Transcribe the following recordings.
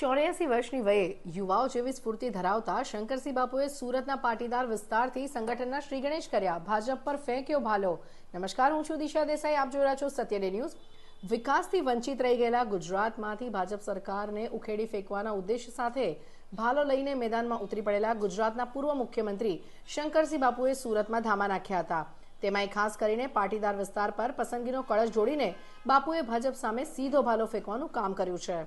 ચોર્યાસી વર્ષની વયે યુવાઓ જેવી સ્ફૂર્તિ ધરાવતા શંકરસિંહ બાપુએ સુરતના પાટીદાર વિસ્તારથી સંગઠનના શ્રી ગણેશ કર્યા. ભાજપ પર ફેંક્યો ભાલો. નમસ્કાર, હું છું દિશા દેસાઈ. આપ જોઈ રહ્યા છો સત્યડે ન્યૂઝ. વિકાસથી વંચિત રહી ગયેલા ગુજરાતમાંથી ભાજપ સરકારને ઉખેડી ફેંકવાના ઉદ્દેશ સાથે ભાલો લઈને મેદાનમાં ઉતરી પડેલા ગુજરાતના પૂર્વ મુખ્યમંત્રી શંકરસિંહ બાપુએ સુરતમાં ધામા નાખ્યા હતા. તેમાંય ખાસ કરીને પાટીદાર વિસ્તાર પર પસંદગીનો કળશ જોડીને બાપુએ ભાજપ સામે સીધો ભાલો ફેંકવાનું કામ કર્યું છે.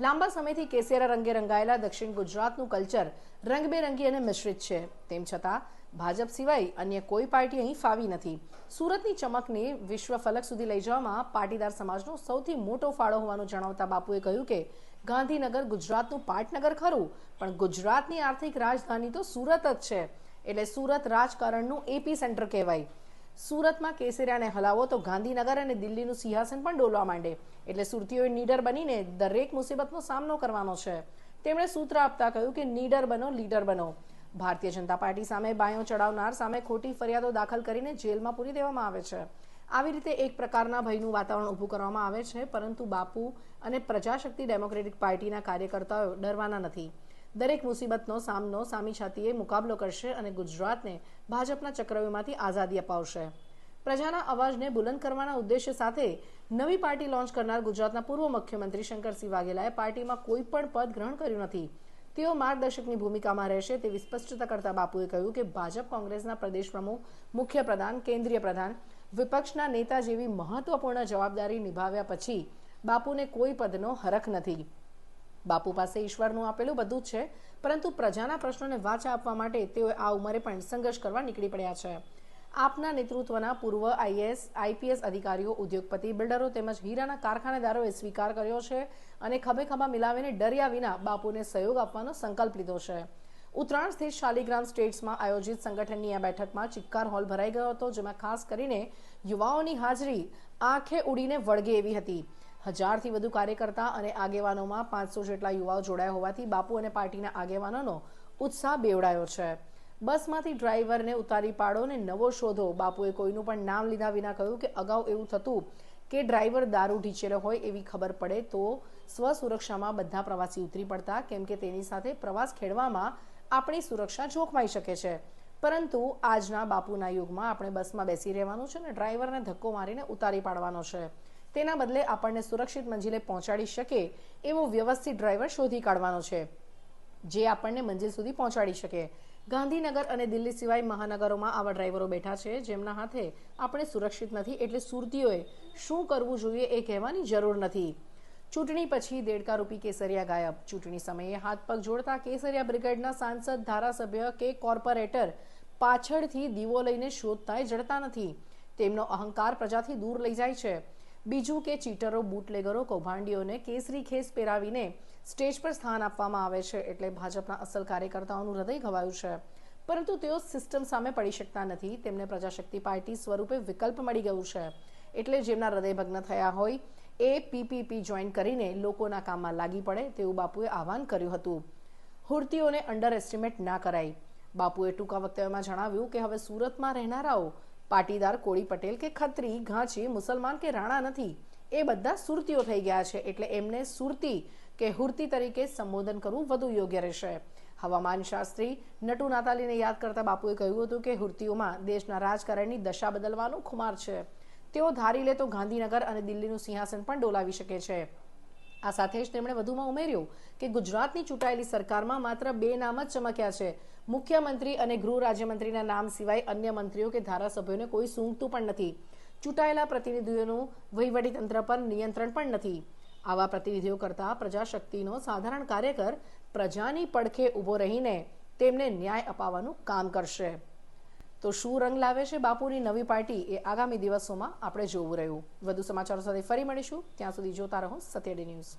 લાંબા સમયથી કેસેરા રંગે રંગાયેલા દક્ષિણ ગુજરાતનું કલ્ચર રંગબેરંગી અને મિશ્રિત છે. તેમ છતાં, ભાજપ સિવાય અન્ય કોઈ પાર્ટી અહીં ફાવી નથી. સુરતની ચમકને વિશ્વ ફલક સુધી લઈ જવામાં પાટીદાર સમાજનો સૌથી મોટો ફાળો હોવાનું જણાવતા બાપુએ કહ્યું કે, ગાંધીનગર ગુજરાતનું પાટનગર ખરું, પણ ગુજરાતની આર્થિક રાજધાની તો સુરત જ છે. એટલે સુરત રાજકારણનું એપી સેન્ટર કહેવાય. સુરતમાં કેસરિયાને હલાવો તો ગાંધીનગર અને દિલ્હીનું સિંહાસન પણ ડોલવા માંડે. એટલે સુરતીઓએ નીડર બનીને દરેક મુસીબતનો સામનો કરવાનો છે. તેમણે સૂત્ર આપતા કહ્યું કે નીડર બનો, લીડર બનો. ભારતીય જનતા પાર્ટી સામે બાયો ચડાવનાર સામે ખોટી ફરિયાદો દાખલ કરીને જેલમાં પૂરી દેવામાં આવે છે. આવી રીતે એક પ્રકારના ભયનું વાતાવરણ ઊભું કરવામાં આવે છે, પરંતુ બાપુ અને પ્રજાશક્તિ ડેમોક્રેટિક પાર્ટીના કાર્યકર્તાઓ ડરવાના નથી. દરેક મુસીબતનો સામનો સામી છાતીએ મુકાબલો કરશે અને ગુજરાતને ભાજપના ચક્રવ્યૂહમાંથી આઝાદી અપાવશે. પ્રજાના અવાજને બુલંદ કરવાના ઉદ્દેશ્ય સાથે નવી પાર્ટી લોન્ચ કરનાર ગુજરાતના પૂર્વ મુખ્યમંત્રી શંકરસિંહ વાઘેલાએ પાર્ટીમાં કોઈ પણ પદ ગ્રહણ કર્યું નથી. તેઓ માર્ગદર્શકની ભૂમિકામાં રહેશે તેવી સ્પષ્ટતા કરતા બાપુએ કહ્યું કે ભાજપ કોંગ્રેસના પ્રદેશ પ્રમુખ, મુખ્ય પ્રધાન, કેન્દ્રીય પ્રધાન, વિપક્ષના નેતા જેવી મહત્વપૂર્ણ જવાબદારી નિભાવ્યા પછી બાપુને કોઈ પદનો હરખ નથી. બાપુ પાસે ઈશ્વરનું આપેલું બધું જ છે, પરંતુ પ્રજાના પ્રશ્નોને વાચા આપવા માટે તેઓ આ ઉંમરે પણ સંઘર્ષ કરવા નીકળી પડ્યા છે. આપના નેતૃત્વના પૂર્વ આઈએએસ આઈપીએસ અધિકારીઓ, ઉદ્યોગપતિ, બિલ્ડરો તેમજ હીરાના કારખાનેદારોએ સ્વીકાર કર્યો છે અને ખભે ખભા મિલાવીને ડર્યા વિના બાપુને સહયોગ આપવાનો સંકલ્પ લીધો છે. ઉત્તરાયણ સ્થિત શાલિગ્રામ સ્ટેટ્સમાં આયોજિત સંગઠનની આ બેઠકમાં ચિક્કાર હોલ ભરાઈ ગયો હતો, જેમાં ખાસ કરીને યુવાઓની હાજરી આંખે ઉડીને વળગે એવી હતી. હજારથી વધુ કાર્યકર્તા અને આગેવાનોમાં પાંચસો જેટલા યુવાઓ જોડાયા હોવાથી બાપુ અને પાર્ટીના આગેવાનોનો ઉત્સાહ બેવડાયો છે. બસમાંથી ડ્રાઈવરને ઉતારી પાડો ને નવો શોધો. બાપુએ કોઈનું પણ નામ લીધા વિના કહ્યું કે અગાઉ એવું થતું કે ડ્રાઈવર દારૂ ઢીચેલો હોય એવી ખબર પડે તો સ્વ સુરક્ષામાં બધા પ્રવાસી ઉતરી પડતા, કેમ કે તેની સાથે પ્રવાસ ખેડવામાં આપણી સુરક્ષા જોખમાઈ શકે છે. પરંતુ આજના બાપુના યુગમાં આપણે બસમાં બેસી રહેવાનું છે ને ડ્રાઈવરને ધક્કો મારીને ઉતારી પાડવાનો છે. તેના બદલે આપણને સુરક્ષિત મંજિલે પહોંચાડી શકે એવો વ્યવસ્થિત ડ્રાઈવર શોધી કાઢવાનો છે, જે આપણને મંજિલ સુધી પહોંચાડી શકે. ગાંધીનગર અને દિલ્હી સિવાય મહાનગરોમાં આવા ડ્રાઈવરો બેઠા છે, જેમના હાથે આપણે સુરક્ષિત નથી એટલે સુરતીઓએ શું કરવું જોઈએ એ કહેવાની જરૂર નથી. ચૂંટણી પછી દેડકારૂપી કેસરિયા ગાયબ. ચૂંટણી સમયે હાથ પગ જોડતા કેસરિયા બ્રિગેડના સાંસદ, ધારાસભ્ય કે કોર્પોરેટર પાછળથી દીવો લઈને શોધતાય જડતા નથી. તેમનો અહંકાર પ્રજાથી દૂર લઈ જાય છે. બીજું કે ચીટરો, બુટલેગરો, કૌભાંડીઓને કેસરી ખેસ પહેરાવીને સ્ટેજ પર સ્થાન આપવામાં આવે છે એટલે ભાજપના અસલ કાર્યકર્તાઓનું હૃદય ઘવાયું છે. પરંતુ તેઓ સિસ્ટમ સામે પડી શકતા નથી. તેમને પ્રજાશક્તિ પાર્ટી સ્વરૂપે વિકલ્પ મળી ગયું છે. એટલે જેમના હૃદય ભગ્ન થયા હોય, એ પીપીપી જોઈન કરીને લોકોના કામમાં લાગી પડે તેવું બાપુએ આહવાન કર્યું હતું. હુર્તીઓને અંડર એસ્ટિમેટ ના કરાય. બાપુએ ટૂંકા વક્તવ્યમાં જણાવ્યું કે હવે સુરતમાં રહેનારાઓ પાટીદાર કોળી પટેલ કે ખત્રી, ઘાંચી, મુસલમાન કે રાણા નથી, એ બધા સુરતીઓ થઈ ગયા છે. એટલે એમને સુરતી કે હુરતી તરીકે સંબોધન કરવું વધુ યોગ્ય રહેશે. હવામાન શાસ્ત્રી નટુ નાતાલીને યાદ કરતા બાપુએ કહ્યું હતું કે હુરતીઓમાં દેશના રાજકારણની દશા બદલવાનું ખુમાર છે. તેઓ ધારી લે તો ગાંધીનગર અને દિલ્હીનું સિંહાસન પણ ડોલાવી શકે છે. આ સાથે જ તેમણે વધુમાં ઉમેર્યું કે ગુજરાતની ચૂંટાયેલી સરકારમાં માત્ર બે નામ જ ચમક્યા છે. મુખ્યમંત્રી અને ગૃહ રાજ્યમંત્રીના નામ સિવાય અન્ય મંત્રીઓ કે ધારાસભ્યોને કોઈ સૂંઘતું પણ નથી. ચૂંટાયેલા પ્રતિનિધિઓનું વહીવટીતંત્ર પર નિયંત્રણ પણ નથી. આવા પ્રતિનિધિઓ કરતા પ્રજાશક્તિનો સાધારણ કાર્યકર પ્રજાની પડખે ઊભો રહીને તેમને ન્યાય અપાવવાનું કામ કરશે. તો શું રંગ લાવે છે બાપુની નવી પાર્ટી એ આગામી દિવસોમાં આપણે જોવું રહ્યું. વધુ સમાચારો સાથે ફરી મળીશું. ત્યાં સુધી જોતા રહો સત્યડી ન્યૂઝ.